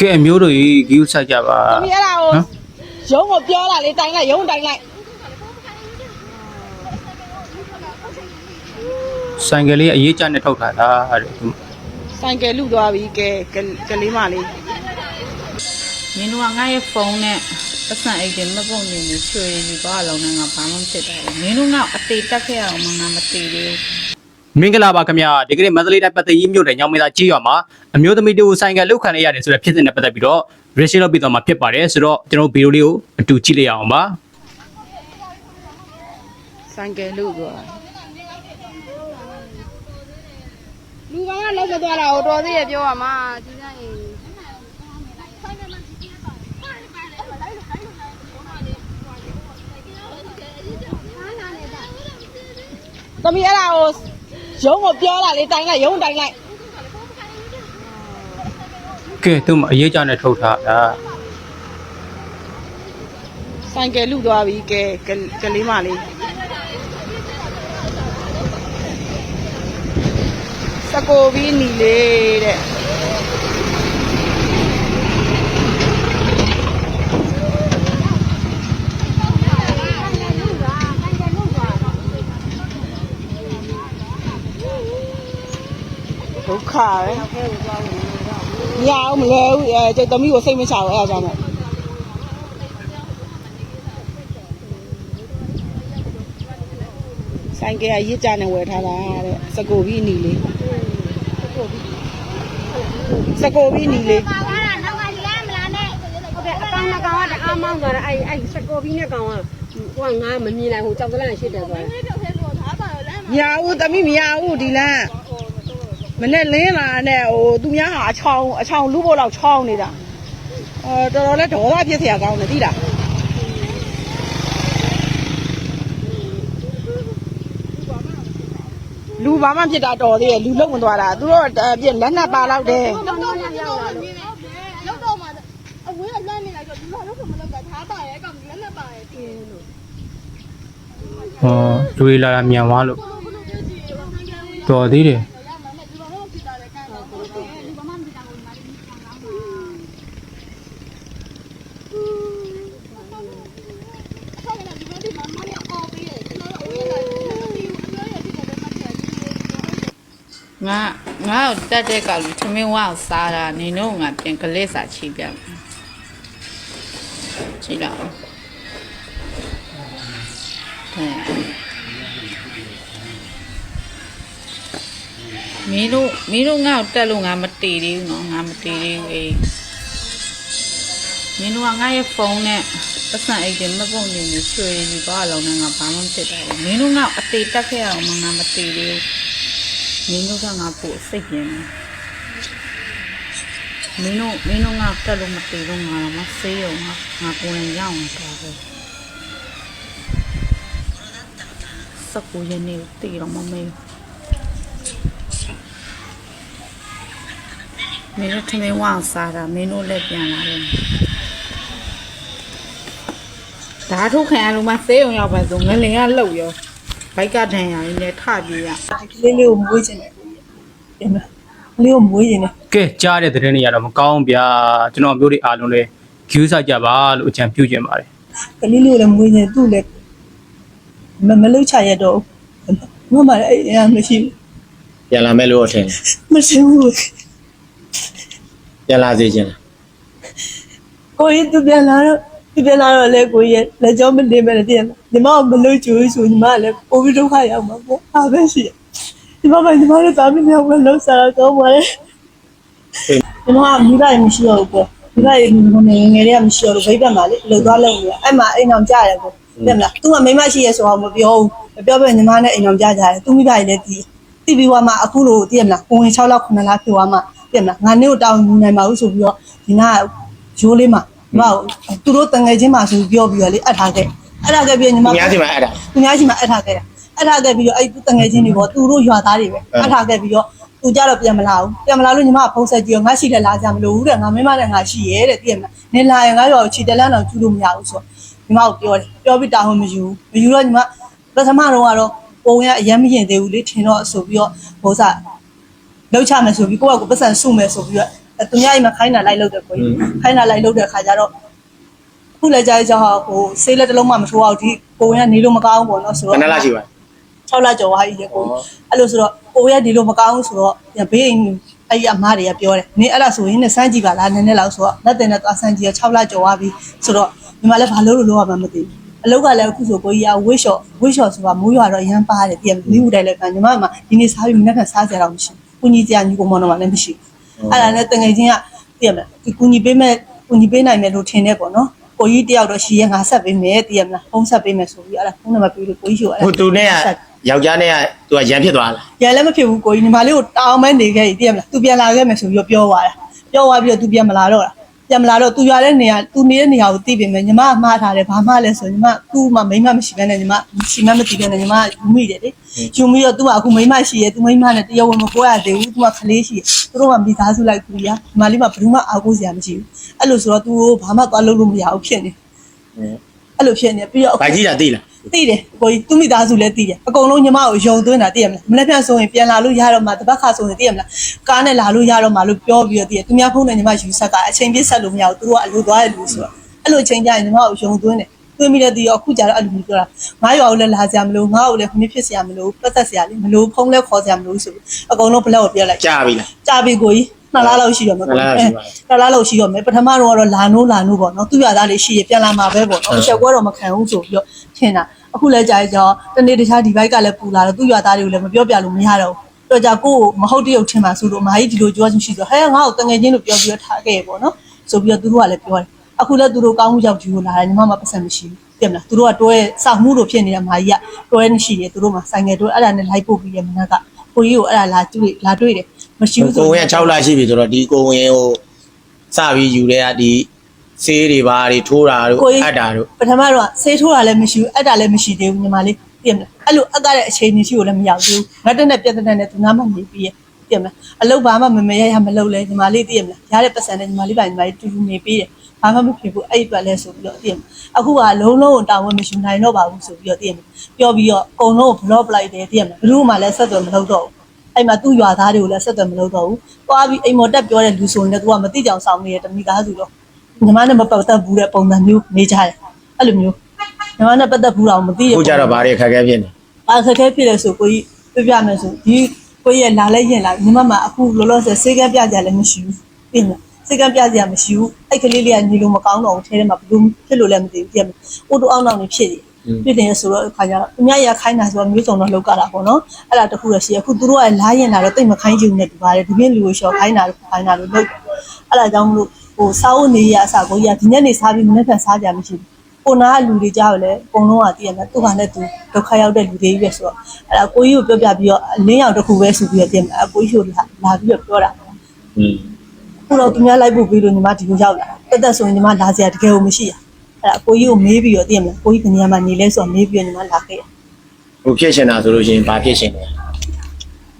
ကဲအမျိုးတို့ကြီးဂီယူဆိုင်ကြပါသမီးအဲ့ဒါကိုနော်ရုံးကိုပြောတာလေတိုင်လိုက်ရုံးတိုင်လိုက်ဆိုင်ကလေးအရေးကြနဲ့ထုတ်ထားတာတဲ့ဆိုင်ကယ်လူသွားပြီကဲကဲကလေးမလေးမင်းတို့ကငါရဲ့ဖုန်းနဲ့ပတ်စံအိတ်တွေမပုံနေနေချွေယူသွားလုံးနဲ့ငါဘာမှမဖြစ်တာလေမင်းတို့ကအသေးတက်ခဲ့အောင်မငါမသေးသေး မင်္ဂလာပါခင်ဗျာဒီကနေ့မန္တလေးတိုင်းပတ်သက်ရေးမြို့နယ်ညောင်မင်းသားကြီးရွာမှာအမျိုးသမီးတို့ဆိုင်ကလောက်ခံရရတယ်ဆိုတဲ့ဖြစ်စဉ်နဲ့ပတ်သက်ပြီးတော့ reaction လုပ်ပြီးတော့မှာဖြစ်ပါတယ်ဆိုတော့ကျွန်တော်ဗီဒီယိုလေးကိုအတူကြည့်လိုက်ရအောင်ပါဆိုင်ကယ်လူသွားလူကောင်ကလောက်မသွားတာဟိုတော်သေးရပြောပါမှာဒီဆိုင်သမီးအဲ့ဒါကို ရုံးကိုပြောတာလေတိုင်လိုက်ရုံးတိုင်လိုက်ကဲသူမအရေးကြနဲ့ထုတ်ထားတာဆိုင်ကယ်လူသွားပြီကဲကဲကလေးမလေးစကိုပြီးနီလေးတဲ့ ဒုက္ခပဲမရအောင်မလဲဘူးအဲကျုပ်သမီးကိုစိတ်မချဘူးအဲဒါကြောင့်မို့ဆိုင်ကယ်ကရစ်ကြနဲ့ဝယ်ထားတာတဲ့စကိုပြီးနီလေးစကိုပြီးနီလေးပါပါလားနောက်ကလမ်းမလားနဲ့ဟုတ်တယ်အကောင်နှစ်ကောင်ကတအားမောင်းသွားတာအဲ့အဲ့စကော်ဘီနဲ့ကောင်ကဟိုကငါမမြင်နိုင်ဟိုကြောက်ကလန့်ရှိတယ်သွားတယ်မရဘူးတမိမရဘူးဒီလမ်း မနဲ့လင်းလာနဲ့ဟိုသူများဟာအချောင်းအချောင်းလူဖို့လောက်ချောင်းနေတာအော်တော်တော်လေးဒေါသဖြစ်เสียကောင်းတယ်သိလားလူဘာမှဖြစ်တာတော်သေးရဲ့လူလုံမသွားတာသူတို့အပြစ်လက်နက်ပါလောက်တယ် တော့တော့ရောက်လာလို့ လောက်တော့မှအဝေးကလမ်းနေလိုက်တော့ဒီမှာလောက်ဆိုမလောက်တာထားပါရဲ့အကောင်လက်နဲ့ပါရဲ့တင်းလို့ ဟောလူတွေလာတာမြန်သွားလို့ ဘလို့ဘလို့ပြည့်စီရောဆိုင်ကယ်ဝင် တော်သေးတယ် ငါငါ့ကိုတက်တဲ့ကောင်လူထမင်းဝအောင်စားတာနင်တို့ငါပြင်ကလေးစာချိပြမယ်ကြည့်တော့မင်းတို့မင်းတို့ငါ့ကိုတက်လို့ငါမတည်သေးဘူးနော်ငါမတည်သေးဘူးအေးမင်းတို့ကငါရဲ့ဖုန်းနဲ့ပတ်စံအိတ်တွေမပုံနေနေချွေယူသွားလုံးနဲ့ငါဘာမှမဖြစ်တာလေမင်းတို့ငါအသေးတက်ခဲ့အောင်ငါမတည်သေးဘူး မင်းတို့ကငါပို့စိတ်ပြင်းတယ်မင်းတို့မင်းတို့ငါတက်လို့မတည်လို့ငါတော့မဆေးရုံငါငါကိုယ်တိုင်ရောက်အောင်တော့ပဲစကူရနေတည်တော့မမေးမင်းတို့ထမင်းဝအောင်စားတာမင်းတို့လည်းပြန်လာတယ်ဓာတ်ထုတ်ခံရလို့မဆေးရုံရောက်ပါဆိုငလင်ကလှုပ်ရော ဘိုက်ကဒဏ်ရာလေးနဲ့ထပြေးရကလေးလေးကိုမွေးခြင်းတယ်ပြန်မလေးကိုမွေးခြင်းတယ်ကဲကြားတဲ့သတင်းတွေကတော့မကောင်းဗျာကျွန်တော်မျိုးတွေအားလုံးလည်းဂီယူဆိုင်ကြပါလို့အကြံပြုချင်ပါတယ်ကလေးလေးကိုလည်းမွေးခြင်းသူ့လည်းမမလုတ်ချရတော့မမလည်းအဲ့အမရှိပြန်လာမဲ့လို့အထင်မရှိဘူးပြန်လာစေခြင်းလားကိုကြီးသူပြန်လာတော့ သူပြန်လာတော့လေကိုကြီးလက်ကြောမတင်မဲ့တည်းညီမကမလုတ်ချူဆိုညီမလည်းပိုပြီးဒုက္ခရောက်မှာပေါ့အားပဲရှိညီမကညီမလည်းတာမင်းမြောက်ကလှုပ်စားတော့ကောင်းပါလေညီမကမိဘမရှိတော့ဘူးပေါ့မိဘငယ်ငယ်တွေကမရှိတော့လို့ဘိတ်ဘက်မှာလေလှုပ်သွားလုံနေအဲ့မှာအိမ်အောင်ကြရတယ်ပေါ့သိမလားသူကမိမရှိရဲဆိုတော့မပြောဘူးမပြောပဲညီမနဲ့အိမ်အောင်ကြကြတယ်သူမိဘကြီးလည်းတီးတီးပြီးသွားမှအခုလို့သိရမလားကိုဝင်6လောက်9လောက်ဖြစ်သွားမှသိရမလားငါနေ့ကိုတောင်းယူနိုင်ပါဘူးဆိုပြီးတော့ဒီနာရိုးလေးမှာ ညီမသူတို့တငယ်ချင်းမှာဆိုပြောပြီးတော့လေအပ်ထားခဲ့အပ်ထားခဲ့ပြီးညီမအများကြီးမှအဲ့ဒါသူများရှိမှအပ်ထားခဲ့တာအပ်ထားခဲ့ပြီးတော့အဲ့ဒီတငယ်ချင်းတွေပေါ့သူတို့ရွာသားတွေပဲအပ်ထားခဲ့ပြီးတော့သူကြတော့ပြန်မလာဘူးပြန်မလာလို့ညီမကဖုန်းဆက်ကြည့်ရောငါရှိတယ်လာကြမလို့ဘူးတဲ့ငါမင်းမနဲ့ငါရှိရဲတဲ့သိရမလားနေလာရင်ငါရောခြေတလန်းတော့ကျူးလို့မရဘူးဆိုတော့ညီမကိုပြောတယ်ပြောပြီးတာဝန်မယူဘူးမယူတော့ညီမပထမတော့ကတော့ပုံရအရင်မရင်သေးဘူးလေထင်တော့ဆိုပြီးတော့ဟိုစားလောက်ချမယ်ဆိုပြီးကိုယ့်ကကိုယ်ပတ်စံစုမယ်ဆိုပြီးတော့ သူများအိမ်မှာခိုင်းတာလိုက်လုပ်တယ်ကိုကြီးခိုင်းတာလိုက်လုပ်တဲ့ခါကျတော့ခုလည်းကြားကြဟိုဆေးလက်တစ်လုံးမှမထိုးအောင်ဒီကိုဝင်ကနေလို့မကောင်းဘူးပေါ့နော်ဆိုဘတော့ယ်နှလားရှိပါလဲ6လကျော်သွားပြီလေကိုအဲ့လိုဆိုတော့ကိုရဒီလိုမကောင်းဘူးဆိုတော့ဘေးအိမ်အဲ့ဒီအမားတွေကပြောတယ်နင်အဲ့ဒါဆိုရင်နဲ့စမ်းကြည့်ပါလားနည်းနည်းလောက်ဆိုတော့လက်တင်နဲ့သွားစမ်းကြည့်ရ6လကျော်သွားပြီဆိုတော့ဒီမှာလည်းဘာလို့လို့လောက်ရမှမသိဘူးအလောက်ကလည်းအခုဆိုကိုကြီးကဝစ်ရှော့ဝစ်ရှော့ဆိုတာမိုးရွာတော့ရမ်းပါတယ်ပြန်မိမှုတိုင်းလည်းခံညီမကဒီနေ့စားပြီးမနေ့ကစားကြတော့မရှိဘူးကိုကြီးကြာညီကိုမောင်တော့လည်းမရှိဘူး အဲ့ဒါနဲ့တငယ်ချင်းကသိရမလားဒီကူညီပေးမဲ့ကူညီပေးနိုင်မယ်လို့ထင်တယ်ပေါ့နော်ကိုကြီးတယောက်တော့ရှိရငါဆက်ပေးမယ်သိရမလားဖုန်းဆက်ပေးမယ်ဆိုပြီးအဲ့ဒါဖုန်းနံပါတ်ပေးလို့ကိုကြီးရှိအဲ့ဒါဟိုသူနဲ့ကယောက်ျားနဲ့ကသူကရန်ဖြစ်သွားလားရန်လည်းမဖြစ်ဘူးကိုကြီးညီမလေးကိုတောင်းမဲနေခဲ့ပြီသိရမလားသူပြန်လာခဲ့မယ်ဆိုပြီးတော့ပြောသွားတာပြောသွားပြီးတော့သူပြန်မလာတော့တာ ပြန်မလာတော့သူရွာတဲ့နေရာသူနေတဲ့နေရာကိုသိပြီမယ်ညီမကမှားထားတယ်ဘာမှလဲဆိုညီမသူ့မှာမိန်းမမရှိဘဲနဲ့ညီမရှိမမသိဘဲနဲ့ညီမယူမိတယ်လေယူမိတော့သူကအခုမိန်းမရှိရဲ့သူမိန်းမနဲ့တရားဝင်မပြောရသေးဘူးသူကခလေးရှိရဲ့သူတို့ကမိသားစုလိုက်ကူရညီမလေးကဘယ်သူမှအားကိုးစရာမရှိဘူးအဲ့လိုဆိုတော့သူဘာမှသွားလုပ်လို့မရဘူးဖြစ်နေအဲ့လိုဖြစ်နေပြီးတော့ဗိုက်ကြီးတာသိလား သိတယ်ကိုကြီးသူမိသားစုလည်းသိတယ်အကုန်လုံးညီမကိုယုံသွင်းတာသိရမလားမနေ့ပြန်ဆိုရင်ပြန်လာလို့ရတော့မှတပတ်ခါဆိုရင်သိရမလားကားနဲ့လာလို့ရတော့မှလို့ပြောပြီးတော့သိရသူများဖုန်းနဲ့ညီမယူဆက်တာအချိန်ပြည့်ဆက်လို့မရဘူးသူတို့ကအလိုသွားတယ်လို့ဆိုတော့အဲ့လိုအချိန်ကျရင်ညီမကိုယုံသွင်းတယ်သွင်းပြီးတော့ဒီရောအခုကျတော့အဲ့လိုမျိုးပြောတာငါရွာကိုလည်းလာစရာမလိုငါ့ကိုလည်းခမင်းဖြစ်စရာမလိုပတ်သက်စရာလည်းမလိုဖုန်းလည်းခေါ်စရာမလိုဆိုပြီးအကုန်လုံးဘလက်ကိုပြလိုက်ကြာပြီလားကြာပြီကိုကြီး နှစ်လားလောက်ရှိတော့မယ်ကိုနှစ်လားလောက်ရှိပါပြီနှစ်လားလောက်ရှိတော့မယ်ပထမတော့ကတော့လာနိုးလာနိုးပေါ့နော်သူ့ရသားလေးရှိရပြန်လာမှာပဲပေါ့နော်အချက်ကွဲတော့မခံဘူးဆိုပြီးတော့ထင်တာအခုလဲကြာကြောတနေ့တခြားဒီဘိုက်ကလည်းပူလာတော့သူ့ရသားတွေကိုလည်းမပြောပြလို့မရတော့ဘူးတော့ကြာကိုကိုမဟုတ်တရုပ်ထင်ပါဆိုလို့အမကြီးဒီလိုကြွားချင်းရှိဆိုဟဲငါ့ကိုတငယ်ချင်းလို့ပြောပြီးတော့ထားခဲ့ပေါ့နော်ဆိုပြီးတော့သူတို့ကလည်းပြောတယ်အခုလည်းသူတို့ကောင်းမှုကြောင့်ဒီလိုလာတယ်ညီမမပတ်စံမရှိဘူးပြင်မလားသူတို့ကတွဲစောက်မှုလို့ဖြစ်နေတဲ့အမကြီးကတွဲနေရှိတယ်သူတို့မှဆိုင်ငယ်တွဲအဲ့ဒါနဲ့လိုက်ပို့ပြီးရမနာကကိုကြီးကိုအဲ့ဒါလာတွေ့လာတွေ့တယ် မရှိဘူးဆိုကိုဝင်က6လရှိပြီဆိုတော့ဒီကိုဝင်ကိုစပြီးယူတဲ့ကဒီဆေးတွေဘာတွေထိုးတာတို့အပ်တာတို့ပထမတော့ဆေးထိုးတာလည်းမရှိဘူးအဲ့ဒါလည်းမရှိသေးဘူးညီမလေးပြင်မလားအဲ့လိုအပ်တဲ့အချိန်ကြီးရှိကိုလည်းမရောက်သေးဘူးငါတက်နဲ့ပြက်တက်နဲ့သူနားမှနေပြီးရပြင်မလားအလုပ်ဘာမှမမရရမလုပ်လဲညီမလေးသိရမလားရတဲ့ပတ်စံနဲ့ညီမလေးပါညီမလေးတူတူနေပြီးတယ်ဘာမှမဖြစ်ဘူးအဲ့ဒီအတွက်လဲဆိုပြီးတော့သိရမလားအခုကလုံးလုံးတောင်းဝမရှိနိုင်တော့ပါဘူးဆိုပြီးတော့သိရမလားပြောပြီးတော့အကုန်လုံးကို block လိုက်တယ်သိရမလားဘယ်သူမှလည်းဆက်သွယ်မလုပ်တော့ဘူး အဲ့မှာသူ့ရွာသားတွေကိုလည်းဆက်သွယ်မလုပ်တော့ဘူး။သွားပြီးအိမ်မော်တက်ပြောတဲ့လူဆိုရင်လည်း तू ကမသိကြအောင်ဆောင်နေတဲ့တမိသားစုတော့ညီမနဲ့မပတ်သက်ဘူးတဲ့ပုံစံမျိုးနေကြတယ်။အဲ့လိုမျိုးညီမနဲ့ပတ်သက်ဘူးတော့မသိရအခုကျတော့ဘာတွေခက်ခဲဖြစ်နေဘာခက်ခဲဖြစ်လဲဆိုကိုကြီးပြပြမယ်ဆိုဒီကိုကြီးရဲ့လာလဲရင်လာညီမမအခုလောလောဆယ်စေကန်းပြကြလည်းမရှိဘူး။ပြင်လားစေကန်းပြကြမရှိဘူး။အဲ့ကလေးလေးကညီလိုမကောင်းတော့ဘူးထဲထဲမှာဘလို့ဖြစ်လို့လည်းမသိဘူးပြင်။အိုးတူအောင်အောင်နေဖြစ်နေ ဖြစ်တယ်ဆိုတော့အခါကျတော့သူများရခိုင်းတာဆိုတော့မျိုးစုံတော့လောက်ကတာပေါ့နော်။အဲ့ဒါတခုရရှိအခုသူတို့ကလာရင်လာတော့တိတ်မခိုင်းချင်နဲ့တူပါတယ်ဒီပြင်းလူကိုရှော့ခိုင်းတာလို့ခိုင်းတာလို့လုပ်တယ်။အဲ့ဒါကြောင့်မလို့ဟိုစားဝတ်နေရအစားကိုကြီးကဒီညနေစားပြီးမနေ့ကစားကြမရှိဘူး။ကိုနာကလူတွေကြောက်လဲအကုန်လုံးကတည်ရမယ်သူ့ဟာနဲ့သူဒုက္ခရောက်တဲ့လူတွေကြီးပဲဆိုတော့အဲ့ဒါကိုကြီးကိုပြောပြပြီးတော့အလင်းရောက်တစ်ခုပဲဆိုပြီးတော့ပြင်အကိုကြီးကိုလာလာပြီးတော့ပြောတာอืมခုတော့သူများလိုက်ဖို့ပြီးလို့ညီမဒီကိုရောက်လာတက်တက်ဆိုရင်ညီမလာစရာတကယ်ကိုမရှိရ အဲ့ဒါအကိုကြီးကိုမေးပြီးတော့တည်ရမယ်ကိုကြီးကနေရာမှာနေလဲဆိုတော့မေးပြီးတော့ညီမလာခဲ့ရဟိုဖြစ်ရှင်တာဆိုလို့ရှိရင်ဘာဖြစ်ရှင်လဲ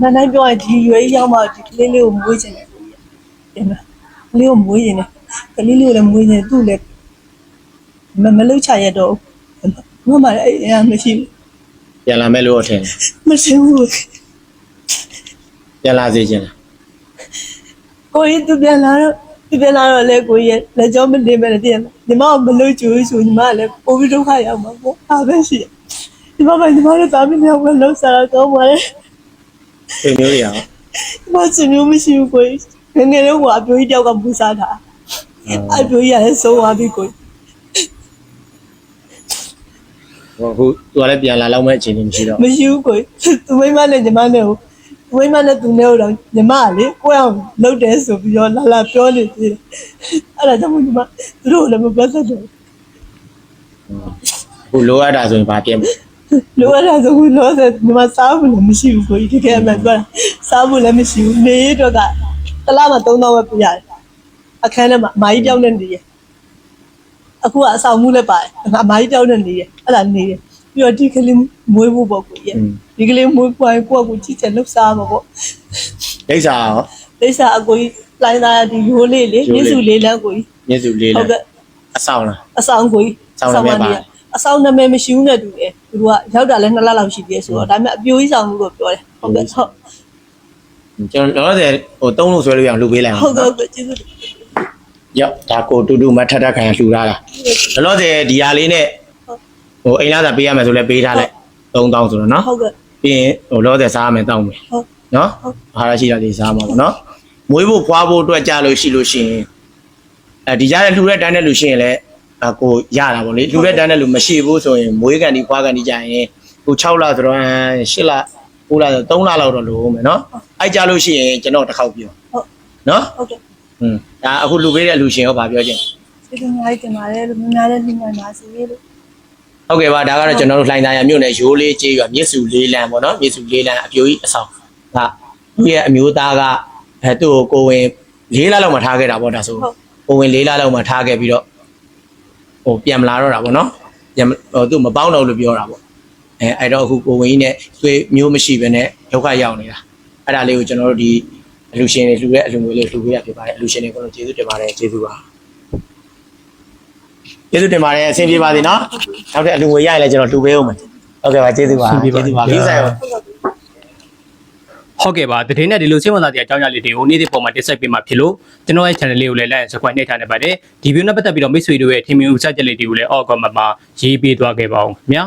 မနိုင်ပြောရင်ဒီရွယ်ကြီးရောက်မှဒီကလေးလေးကိုမွေးချင်တယ်ကိုကြီးတင်မကလေးကိုမွေးချင်တယ်ကလေးလေးကိုလည်းမွေးချင်သူ့လည်းမမလုတ်ချရတော့ဘူးမမလည်းအဲ့အမရှိဘူးပြန်လာမဲ့လို့တော့ထင်တယ်မရှိဘူးပြန်လာစေချင်လားကိုကြီးသူပြန်လာတော့ သူပြန်လာတော့လေကိုကြီးရဲ့လက်ကြောမနေမဲ့တည်းညီမကမလို့ကြိုးဆိုညီမကလည်းပိုပြီးဒုက္ခရောက်မှာပေါ့အားပဲရှိတယ်ညီမကညီမတို့သားမင်းရောက်မလို့စားတော့ပါလေဆွေမျိုးတွေရောညီမစမျိုးမရှိဘူးကိုကြီးငယ်ငယ်တော့ကအပြိုးကြီးတယောက်ကပူစားတာအပြိုးကြီးလည်းဆုံးသွားပြီကိုကြီးဟိုအခုသူကလည်းပြန်လာလောက်မဲ့အခြေအနေမရှိတော့မရှိဘူးကိုကြီးသူမိမနဲ့ညီမနဲ့ကို သူမိမနဲ့သူနဲ့တော့ညီမကလေကိုယ့်အောင်လှုပ်တယ်ဆိုပြီးတော့လာလာပြောနေသေးတယ်အဲ့ဒါကြောင့်ညီမသူတို့လည်းမပတ်သက်တော့အခုလိုအပ်တာဆိုရင်ဘာပြင်မလဲလိုအပ်တာဆိုခုလောဆယ်ဒီမှာစားဖို့လည်းမရှိဘူးကိုကြီးတကယ်မှပြောတာစားဖို့လည်းမရှိဘူးနေရတော့ကတစ်လားမှ3000ပဲပြရတယ်အခန်းထဲမှာအမကြီးပြောင်းနေနေရအခုကအဆောင်မှုလည်းပါတယ်အမကြီးပြောင်းနေနေရအဲ့ဒါနေရ ပြီးတော့ဒီကလေးမွေးဖို့ပေါ့ကိုကြီးဒီကလေးမွေးပွားကိုယ့်ကိုကြည့်ချင်လှုပ်ရှားမှာပေါ့ဒိဋ္ဌာရောလိမ့်စာအကိုကြီးလိုင်းသားဒီရိုးလေးလေရိုးလေးညစုလေးလမ်းကိုကြီးမျက်စုလေးဟုတ်လားကဲ့အဆောင်လားအဆောင်ကိုကြီးဆောင်းနာမည်ပါအဆောင်နာမည်မရှိဘူးနဲ့တူတယ်သူတို့ကရောက်တာလဲ2လလောက်ရှိသေးတယ်ဆိုတော့ဒါပေမဲ့အပြိုကြီးဆောင်မှုလို့ပြောတယ်ဟုတ်ကဲ့ဟုတ်ကျွန်တော်လောလောဆယ်ဟိုသုံးလို့ဆွဲလို့ရအောင်လှူပေးလိုက်အောင်ဟုတ်ကဲ့ဟုတ်ကဲ့ကျေးဇူးတင်ရောက်ဒါကိုတူတူမထက်ထက်ခံလှူထားတာလောလောဆယ်ဒီဟာလေးနဲ့ ဟိုအိမ်လာသာပေးရမယ်ဆိုလဲပေးထားလိုက်3000ဆိုတော့နော်ဟုတ်ကဲ့ပြီးရင်ဟိုလောဆယ်စားရမယ်တောင်းမယ်ဟုတ်နော်ဘာရရှိတာဒီစားမှာပေါ့နော်မွေးဖို့ဖွားဖို့အတွက်ကြလို့ရှိလို့ရှိရင်အဲဒီကြားတဲ့လှူတဲ့တန်းတဲ့လူရှိရင်လည်းအကိုရတာပေါ့လေလှူတဲ့တန်းတဲ့လူမရှိဘူးဆိုရင်မွေးကန်ဒီဖွားကန်ဒီကြရင်ကို6လဆိုတော့8လ9လဆို3လလောက်တော့လိုဦးမယ်နော်အဲ့ကြလို့ရှိရင်ကျွန်တော်တစ်ခေါက်ပြောဟုတ်နော်ဟုတ်ကဲ့อืมဒါအခုလှူပေးတဲ့လူရှင်ရောဗာပြောချင်းကျေးဇူးများတင်ပါတယ်လို့များများလေးနှိမ့်နိုင်ပါစေလို့ ဟုတ်ကဲ့ပါဒါကတော့ကျွန်တော်တို့လှိုင်းသားရမြို့နယ်ရိုးလေးကျေးရွာမြစ်စုလေးလမ်းပေါ့နော်မြစ်စုလေးလမ်းအပြိုကြီးအဆောင်ဒါသူ့ရဲ့အမျိုးသားကအဲသူ့ကိုကိုဝင်၄လလောက်မှထားခဲ့တာပေါ့ဒါဆိုကိုဝင်၄လလောက်မှထားခဲ့ပြီးတော့ဟိုပြန်မလာတော့တာပေါ့နော်ပြန်မဟိုသူ့မပေါင်းတော့လို့ပြောတာပေါ့အဲအဲ့တော့အခုကိုဝင်ကြီးနဲ့သွေးမျိုးမရှိဘဲနဲ့ဒုက္ခရောက်နေတာအဲ့ဒါလေးကိုကျွန်တော်တို့ဒီအလူရှင်တွေလှူတဲ့အလူငွေလေးလှူပေးရဖြစ်ပါတယ်အလူရှင်တွေကိုလည်းကျေးဇူးတင်ပါတယ်ကျေးဇူးပါ ကျေးဇူးတင်ပါတယ်အဆင်ပြေပါစေနော်နောက်တဲ့အလူငွေရရင်လည်းကျွန်တော်လှူပေးအောင်မယ်ဟုတ်ကဲ့ပါကျေးဇူးပါကျေးဇူးပါလေးဆိုင်ပါဟုတ်ကဲ့ပါတတိယနဲ့ဒီလိုစိတ်ဝင်စားတဲ့အကြောင်းအရာလေးတွေကိုနေ့စဉ်ပုံမှာတင်ဆက်ပေးမှာဖြစ်လို့ကျွန်တော်ရဲ့ channel လေးကိုလည်း like and subscribe နှိပ်ထားနေပါတယ်ဒီ view နဲ့ပတ်သက်ပြီးတော့မိတ်ဆွေတို့ရဲ့ထင်မြင်ဥစားချက်လေးတွေကိုလည်းအောက်ကမှာရေးပေးသွားခဲ့ပါအောင်ခင်ဗျာ